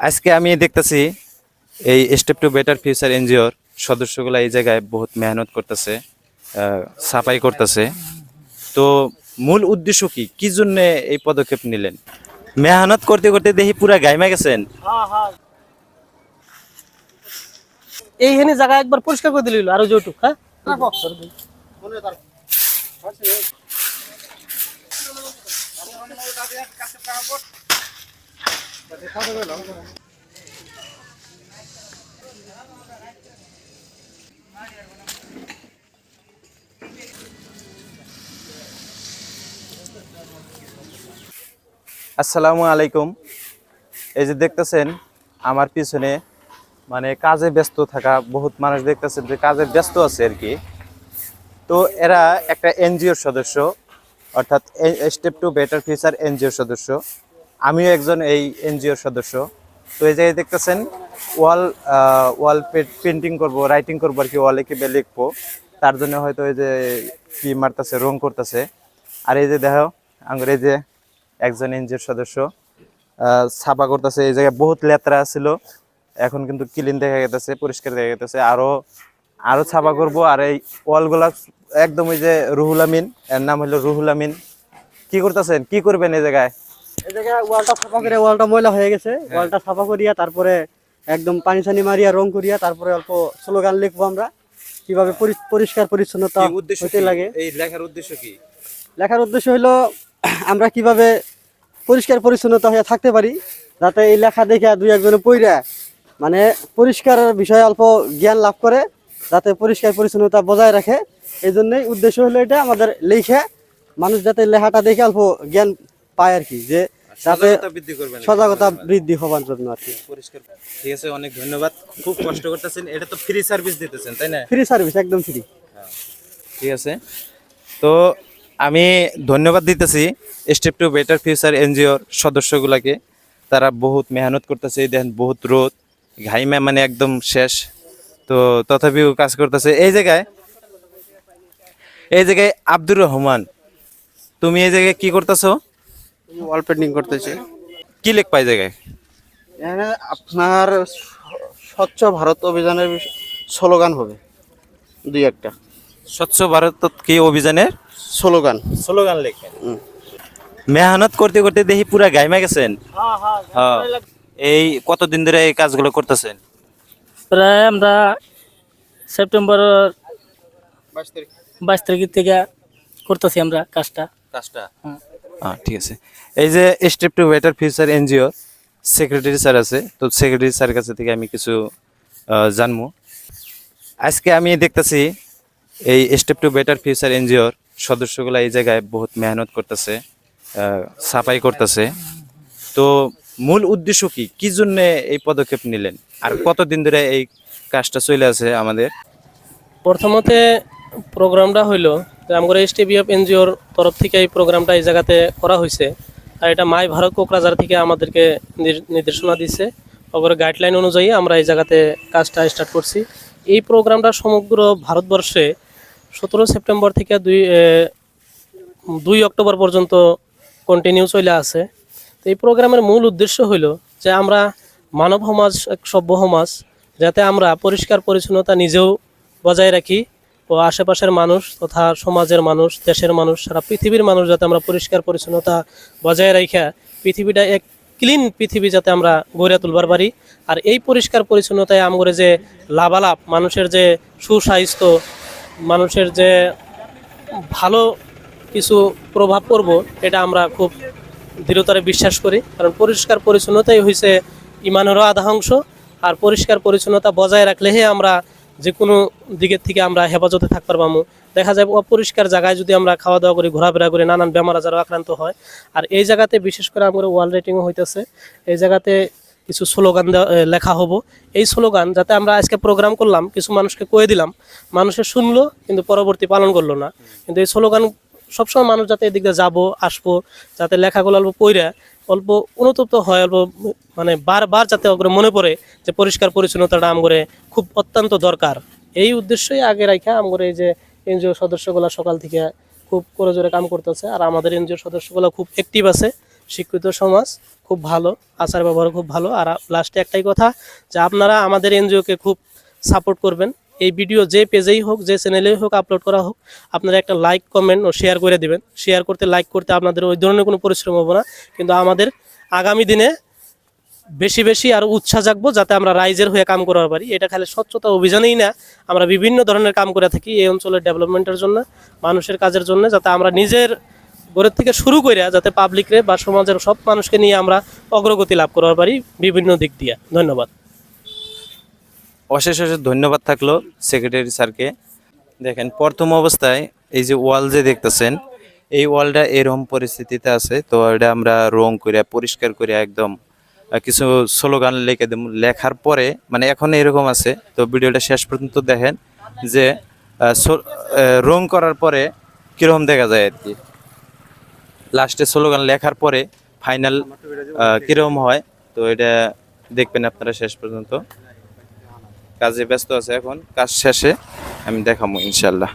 আজকে আমি দেখতেছি এই স্টেপ টু বেটার ফিউচার এনজিওর সদস্যগুলা এই জায়গায় বহুত মেহনত করতেছে সাফাই করতেছে। তো মূল উদ্দেশ্য কি? কি জন্য এই পদক্ষেপ নিলেন? মেহনত করতে করতে দেখি পুরা গাইমা গেছেন। এইখানে জায়গা একবার পরিষ্কার করে দিলিল আরও যেটুক হ্যাঁ? আসসালামু আলাইকুম। এই যে দেখতেছেন, আমার পিছনে মানে কাজে ব্যস্ত থাকা বহুত মানুষ দেখতেছেন যে কাজে ব্যস্ত আছে আর কি। তো এরা একটা এনজিওর সদস্য, অর্থাৎ স্টেপ টু বেটার ফিউচার এনজিওর সদস্য। আমিও একজন এই এনজিওর সদস্য। তো এই জায়গায় দেখতেছেন, ওয়াল ওয়াল পেন্টিং করব, রাইটিং করব আর কি, ওয়ালে কি লিখব। তার জন্য হয়তো এই যে কি মারতেছে, রং করতেছে। আর এই যে দেখো, আঙ্গুর, এই যে একজন এনজিওর সদস্য ছাপা করতেছে। এই জায়গায় বহুত লেতরা ছিল। এখন কিন্তু ক্লিন দেখা গেতেছে, পরিষ্কার দেখা গেতেছে। আরও আরও ছাপা করব। আর এই ওয়ালগুলা একদম ওই যে রুহুল আমিন, এর নাম হলো রুহুল আমিন। কি করতেছেন? কি করবেন এই জায়গায়? এই জায়গায় ওয়ালটা সাফা করে ওয়ালটা ময়লা হয়ে গেছে। ওয়ালটা সাফা করিয়া তারপরে একদম পানি সানি মারিয়া রং করিয়া তারপরে অল্প স্লোগান লিখব আমরা। কীভাবে পরিষ্কার পরিচ্ছন্নতা হতে লাগে। এই লেখার উদ্দেশ্য কি? লেখার উদ্দেশ্য হলো আমরা কীভাবে পরিষ্কার পরিচ্ছন্নতা হয়ে থাকতে পারি যাতে এই লেখা দেখে দুই একজনে পইরা মানে পরিষ্কারের বিষয়ে অল্প জ্ঞান লাভ করে যাতে পরিষ্কার পরিচ্ছন্নতা বজায় রাখে। এই জন্যই উদ্দেশ্য হলো এটা আমাদের লেখে মানুষ যাতে লেখাটা দেখে অল্প জ্ঞান পায় আর কি যে যাতে সজাগতা বৃদ্ধি করবেন সজাগতা বৃদ্ধি হবার জন্য আর কি। পরিষ্কার। ঠিক আছে অনেক ধন্যবাদ। খুব কষ্ট করতেছেন। এটা তো ফ্রি সার্ভিস দিতেছেন তাই না? ফ্রি সার্ভিস একদম ফ্রি ঠিক আছে। তো আমি ধন্যবাদ দিতেছি স্টেপ টু বেটার ফিউচার এনজিওর সদস্যগুলাকে। তারা বহুত মেহনত করতেছে দেখেন বহুত রোদ ঘাইমা মানে একদম শেষ। তো তথাপিও কাজ করতেছে। এই জায়গায় এই জায়গায় আব্দুর রহমান তুমি এই জায়গায় কি করতেছো? ওয়াল পেন্টিং করতেছি। কি লেখ পাই জায়গায়? এখানে আপনার স্বচ্ছ ভারত অভিযানের স্লোগান হবে। দুই একটা। স্বচ্ছ ভারত কি অভিযানের? স্লোগান। স্লোগান লেখেন হুম। মেহনত করতে করতে দেখি পুরা গাইমা গেছেন। হ্যাঁ। এই কতদিন ধরে এই কাজগুলো করতেছেন? প্রায় আমরা সেপ্টেম্বর বাইশ তারিখ। বাইশ তারিখ থেকে করতেছি আমরা কাজটা। কাজটা। হ্যাঁ। ঠিক আছে। এই যে step to better future NGO secretary sir আছে। তো সেক্রেটারি স্যারের কাছে থেকে আমি কিছু জানব। আজকে আমি দেখতেছি এই স্টেপ টু বেটার ফিউচার এনজিওর সদস্যগুলা এই জায়গায় বহুত মেহনত করতেছে সাফাই করতেছে। তো মূল উদ্দেশ্য কি? কি জন্য এই পদক্ষেপ নিলেন? আর কতদিন ধরে এই কাজটা চলে আছে আমাদের? প্রথমতে প্রোগ্রামটা হইল আমরা টিভিএফ এনজিওর তরফ থেকে এই প্রোগ্রামটা এই জায়গাতে করা হয়েছে। আর এটা মাই ভারত কোকরাঝার থেকে আমাদেরকে নির্দেশনা দিচ্ছে ওপরে গাইডলাইন অনুযায়ী আমরা এই জায়গাতে কাজটা স্টার্ট করছি। এই প্রোগ্রামটা সমগ্র ভারতবর্ষে সতেরো সেপ্টেম্বর থেকে দুই দুই অক্টোবর পর্যন্ত কন্টিনিউ চলে আছে। তো এই প্রোগ্রামের মূল উদ্দেশ্য হইল যে আমরা মানব সমাজ, এক সভ্য সমাজ, যাতে আমরা পরিষ্কার পরিচ্ছন্নতা নিজেও বজায় রাখি ও আশেপাশের মানুষ তথা সমাজের মানুষ, দেশের মানুষ, সারা পৃথিবীর মানুষ যাতে আমরা পরিষ্কার, পরিচ্ছন্নতা বজায় রাখা পৃথিবীটা এক ক্লিন পৃথিবী যাতে আমরা গড়ে তুলবার পারি। আর এই পরিষ্কার, পরিচ্ছন্নতায় আমগরে যে লাভালাভ মানুষের যে সুস্বাস্থ্য, মানুষের যে ভালো কিছু প্রভাব পড়ব, এটা আমরা খুব দৃঢ়তারে বিশ্বাস করি। কারণ পরিষ্কার, পরিচ্ছন্নতাই হয়েছে ইমানেরও আধা অংশ আর পরিষ্কার, পরিচ্ছন্নতা বজায় রাখলেহে আমরা যে কোনো দিকের থেকে আমরা হেফাজতে থাকতে পারব দেখা যায় অপরিষ্কার জায়গায় যদি আমরা খাওয়া দাওয়া করি, ঘোরাফেরা করি, নানান বেমার আজারও আক্রান্ত হয়। আর এই জায়গাতে বিশেষ করে আমার ওয়াল রেটিংও হইতেছে, এই জায়গাতে কিছু স্লোগান লেখা হব। এই স্লোগান যাতে আমরা আজকে প্রোগ্রাম করলাম, কিছু মানুষকে কয়ে দিলাম, মানুষে শুনলো কিন্তু পরবর্তী পালন করল না। কিন্তু এই স্লোগান সবসময় মানুষ যাতে এদিক দিয়ে যাব, আসব, যাতে লেখাগুলো অল্প পইরা, অল্প অনুতপ্ত হয়, অল্প মানে বারবার যাতে ওগুলো মনে পড়ে যে পরিষ্কার পরিচ্ছন্নতাটা আমগরে খুব অত্যন্ত দরকার। এই উদ্দেশ্যই আগে রাখা আমগরে এই যে এনজিও সদস্যগুলো সকাল থেকে খুব করে জোরে কাম করতেছে আর আমাদের এনজিও সদস্যগুলো খুব অ্যাক্টিভ আছে, শিক্ষিত সমাজ খুব ভালো আচার ব্যবহার খুব ভালো। আর লাস্টে একটাই কথা যে আপনারা আমাদের এনজিওকে খুব সাপোর্ট করবেন। এই ভিডিও যে পেজেই হোক, যে চ্যানেলেই হোক আপলোড করা হোক, আপনারা একটা লাইক কমেন্ট ও শেয়ার করে দিবেন। শেয়ার করতে লাইক করতে আপনাদের ওই ধরনের কোনো পরিশ্রম হবে না। কিন্তু আমাদের আগামী দিনে বেশি বেশি আর উৎসাহ জাগবো, যাতে আমরা রাইজের হয়ে কাম করার পারি। এটা খালি স্বচ্ছতা অভিযানেই না, আমরা বিভিন্ন ধরনের কাম করে থাকি এই অঞ্চলের ডেভেলপমেন্টের জন্য, মানুষের কাজের জন্য, যাতে আমরা নিজের ঘরের থেকে শুরু করে যাতে পাবলিকরে বা সমাজের সব মানুষকে নিয়ে আমরা অগ্রগতি লাভ করতে পারি বিভিন্ন দিক দিয়ে। ধন্যবাদ। অশেষ অশেষ ধন্যবাদ থাকল সেক্রেটারি স্যারকে। দেখেন, প্রথম অবস্থায় এই যে ওয়াল যে দেখতেছেন, এই ওয়ালটা এরকম পরিস্থিতিতে আছে। তো এটা আমরা রং করে পরিষ্কার করে একদম কিছু স্লোগান লিখে দেব। লেখার পরে মানে এখন এরকম আছে, তো ভিডিওটা শেষ পর্যন্ত দেখেন যে রং করার পরে কীরকম দেখা যায় আর কি। লাস্টে স্লোগান লেখার পরে ফাইনাল কীরকম হয়, তো এটা দেখবেন আপনারা শেষ পর্যন্ত। কাজে ব্যস্ত আছে এখন কাজ শেষে আমি দেখাবো ইনশাল্লাহ